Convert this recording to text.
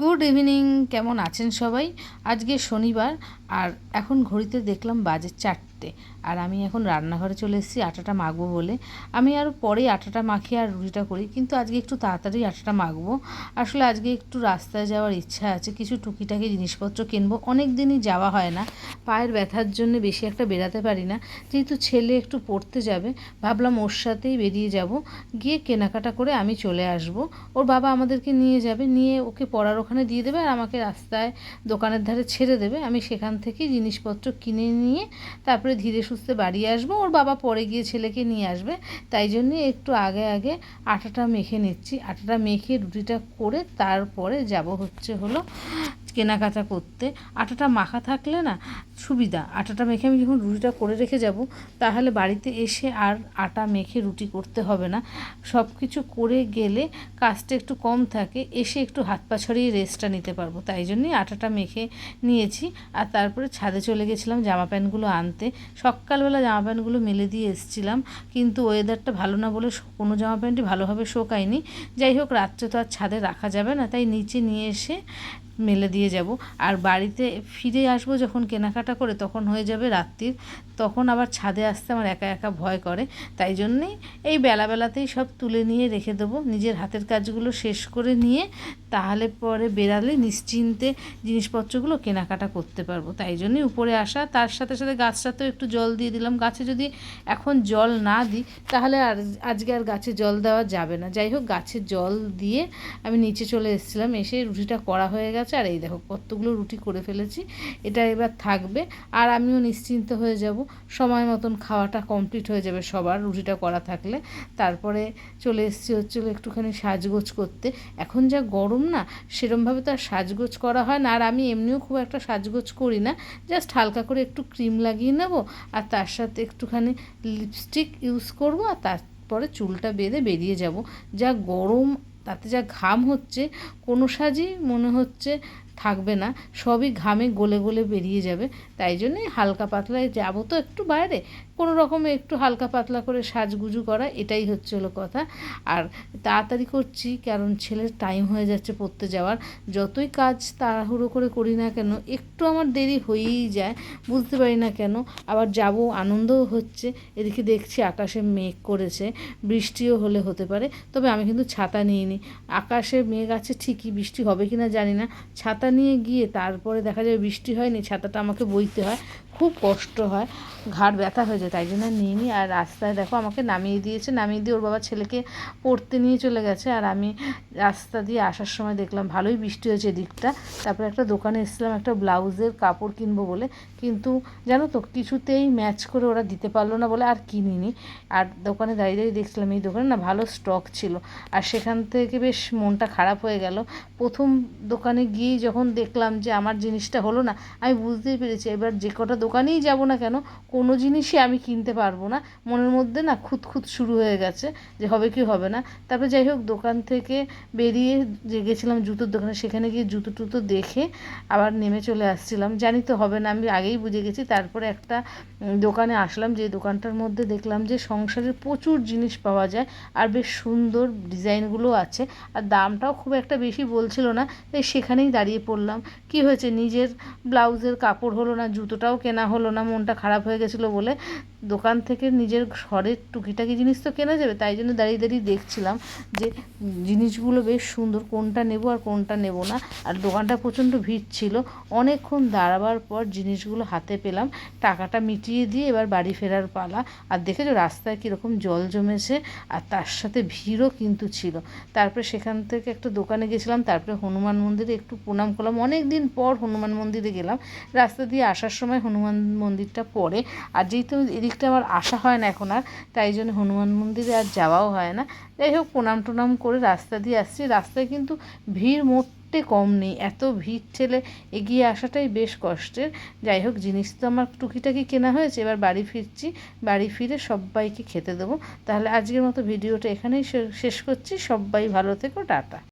Good evening কেমন আছেন সবাই? আজকে শনিবার আর এখন ঘড়িতে দেখলাম বাজে চারটে। আর আমি এখন রান্নাঘরে চলে এসেছি আটাটা মাখবো বলে। আমি আর পরে আটাটা মাখি আর রুটিটা করি, কিন্তু আজকে একটু তাড়াতাড়ি আটাটা মাখবো। আসলে আজকে একটু রাস্তায় যাওয়ার ইচ্ছা আছে, কিছু টুকিটাকি জিনিসপত্র কিনবো। অনেক দিনই যাওয়া হয় না, পায়ের ব্যথার জন্য বেশি একটা বেরাতে পারি না। যেহেতু ছেলে একটু পড়তে যাবে, ভাবলাম ওর সাথেই বেরিয়ে যাব। গিয়ে কেনাকাটা করে আমি চলে আসব। ওর বাবা আমাদেরকে নিয়ে যাবে, নিয়ে ওকে পড়ার ওখানে দিয়ে দেবে আর আমাকে রাস্তায় দোকানের ধারে ছেড়ে দেবে। আমি সেখান থেকে জিনিসপত্র কিনে নিয়ে তারপরে ধীরে সুস্থে বাড়ি আসব, ওর বাবা পরে গিয়ে ছেলেকে নিয়ে আসবে। তাই জন্যে একটু আগে আগে আটাটা মেখে নিচ্ছি। আটাটা মেখে রুটিটা করে তারপরে যাব হচ্ছে হলো কেনাকাটা করতে, আটাটা মাখা থাকলে না সুবিধা। আটাটা মেখে আমি যখন রুটিটা করে রেখে যাব, তাহলে বাড়িতে এসে আর আটা মেখে রুটি করতে হবে না। সব কিছু করে গেলে কাজটা একটু কম থাকে, এসে একটু হাত পা ছড়িয়ে রেস্টটা নিতে পারব। তাই জন্যই আটাটা মেখে নিয়েছি। আর তারপরে ছাদে চলে গেছিলাম জামা প্যান্টগুলো আনতে। সকালবেলা জামা প্যান্টগুলো মেলে দিয়ে এসেছিলাম, কিন্তু ওয়েদারটা ভালো না বলে কোনো জামা প্যান্টই ভালোভাবে শোকায়নি। যাই হোক, রাত্রে তো আর ছাদে রাখা যাবে না, তাই নিচে নিয়ে এসে মেলে দিয়ে যাব। আর বাড়িতে ফিরে আসব যখন কেনাকাটা করে তখন হয়ে যাবে রাত্রির। তখন আবার ছাদে আসতে আমার একা একা ভয় করে। তাই জন্যেই এই বেলাবেলাতেই সব তুলে নিয়ে রেখে দেবো। নিজের হাতের কাজগুলো শেষ করে নিয়ে তাহলে পরে বেরালে নিশ্চিন্তে জিনিসপত্রগুলো কেনাকাটা করতে পারব। তাই জন্যই উপরে আসা। তার সাথে সাথে গাছটাতেও একটু জল দিয়ে দিলাম। গাছে যদি এখন জল না দিই তাহলে আর আজকে আর গাছে জল দেওয়া যাবে না। যাই হোক, গাছে জল দিয়ে আমি নিচে চলে এসেছিলাম। এসে রুটিটা করা হয়ে গেছে। আর এই দেখো কতগুলো রুটি করে ফেলেছি, এটা এবার থাকবে। আর আমিও নিশ্চিন্ত হয়ে যাব, সময় মতন খাওয়াটা কমপ্লিট হয়ে যাবে সবার রুটিটা করা থাকলে। তারপরে চলে এসেছি হচ্ছিল একটুখানি সাজগোজ করতে। এখন যা গরম না, সেরমভাবে তো আর সাজগোজ করা হয় না। আর আমি এমনিও খুব একটা সাজগোজ করি না জাস্ট হালকা করে একটু ক্রিম লাগিয়ে নেব আর তার সাথে একটুখানি লিপস্টিক ইউজ করব আর তারপরে চুলটা বেঁধে বেরিয়ে যাব। যা গরম তাতে যা ঘাম হচ্ছে কোনো সাজই মনে হচ্ছে থাকবে না, সবই ঘামে গলে গলে বেরিয়ে যাবে। তাই জন্যে হালকা পাতলায় যাব তো একটু বাইরে। কোনো রকমে একটু হালকা পাতলা করে সাজগুজু করা, এটাই হচ্ছে হলো কথা। আর তাড়াতাড়ি করছি, কারণ ছেলের টাইম হয়ে যাচ্ছে পড়তে যাওয়ার। যতই কাজ তাড়াহুড়ো করে করি না কেন, একটু আমার দেরি হয়েই যায়, বুঝতে পারি না কেন। আবার যাব, আনন্দও হচ্ছে। এদিকে দেখছি আকাশে মেঘ করেছে, বৃষ্টিও হলে হতে পারে। তবে আমি কিন্তু ছাতা নিয়ে নিই আকাশে মেঘ আছে ঠিকই, বৃষ্টি হবে কি না জানি না। ছাতা নিয়ে গিয়ে তারপরে দেখা যায় বৃষ্টি হয়নি, ছাতাটা আমাকে বইতে হয়। খুব কষ্ট হয়, ঘাড় ব্যথা হয়ে যায়, তাই জন্য নিয়ে নিই আর রাস্তায় দেখো আমাকে নামিয়ে দিয়েছে, নামিয়ে দিয়ে ওর বাবা ছেলেকে পড়তে নিয়ে চলে গেছে। আর আমি রাস্তা দিয়ে আসার সময় দেখলাম ভালোই বৃষ্টি হয়েছে এদিকটা। তারপরে একটা দোকানে এসেছিলাম একটা ব্লাউজের কাপড় কিনবো বলে। কিন্তু জানো তো, কিছুতেই ম্যাচ করে ওরা দিতে পারল না বলে আর কিনিনি। আর দোকানে দাঁড়িয়ে দাঁড়িয়ে দেখছিলাম, এই দোকানে না ভালো স্টক ছিল। আর সেখান থেকে বেশ মনটা খারাপ হয়ে গেল। প্রথম দোকানে গিয়েই যখন দেখলাম যে আমার জিনিসটা হলো না। আমি বুঝতেই পেরেছি, এবার যে কটা দোকানেই যাব না কেন, কোনো জিনিসই আমি কিনতে পারব না। মনের মধ্যে না খুঁতখুত শুরু হয়ে গেছে যে হবে কি হবে না। তারপরে যাই হোক, দোকান থেকে বেরিয়ে যে গেছিলাম জুতোর দোকানে, সেখানে গিয়ে জুতো টুতো দেখে আবার নেমে চলে আসছিলাম। জানি তো হবে না, আমি আগেই বুঝে গেছি। তারপরে একটা দোকানে আসলাম, যে দোকানটার মধ্যে দেখলাম যে সংসারের প্রচুর জিনিস পাওয়া যায় আর বেশ সুন্দর ডিজাইনগুলো আছে। আর দামটাও খুব একটা বেশি বলছিল না, তাই সেখানেই দাঁড়িয়ে পড়লাম কি হয়েছে? নিজের ব্লাউজের কাপড় হলো না, জুতোটাও কেনা হলো না, মনটা খারাপ হয়ে গেছিল বলে। দোকান থেকে নিজের ঘরের টুকিটাকি জিনিস তো কেনা যাবে, তাই জন্য দাঁড়িয়ে দাঁড়িয়ে দেখছিলাম যে জিনিসগুলো বেশ সুন্দর, কোনটা নেব আর কোনটা নেব না। আর দোকানটা প্রচণ্ড ভিড় ছিল। অনেকক্ষণ দাঁড়াবার পর জিনিসগুলো হাতে পেলাম। টাকাটা মিটিয়ে দিয়ে এবার বাড়ি ফেরার পালা। আর দেখেছ রাস্তায় কীরকম জল জমেছে, আর তার সাথে ভিড়ও কিন্তু ছিল। তারপরে সেখান থেকে একটা দোকানে গেছিলাম, তারপরে হনুমান মন্দিরে একটু প্রণাম করলাম। অনেক দিন পর হনুমান মন্দিরে গেলাম। রাস্তা দিয়ে আসার সময় হনুমান মন্দিরটা পড়ে। আর যেহেতু এদিকটা আমার আসা হয় না এখন আর, তাই জন্য হনুমান মন্দিরে আর যাওয়াও হয় না। যাই হোক, প্রণাম টনাম করে রাস্তা দিয়ে আসছি। রাস্তায় কিন্তু ভিড় মোটে কম নেই, এত ভিড় ঠেলে এগিয়ে আসাটাই বেশ কষ্টের। যাই হোক, জিনিস তো আমার টুকিটাকি কেনা হয়েছে, এবার বাড়ি ফিরছি। বাড়ি ফিরে সবাইকে খেতে দেবো। তাহলে আজকের মতো ভিডিওটা এখানেই শেষ করছি। সবাই ভালো থেকো, টাটা।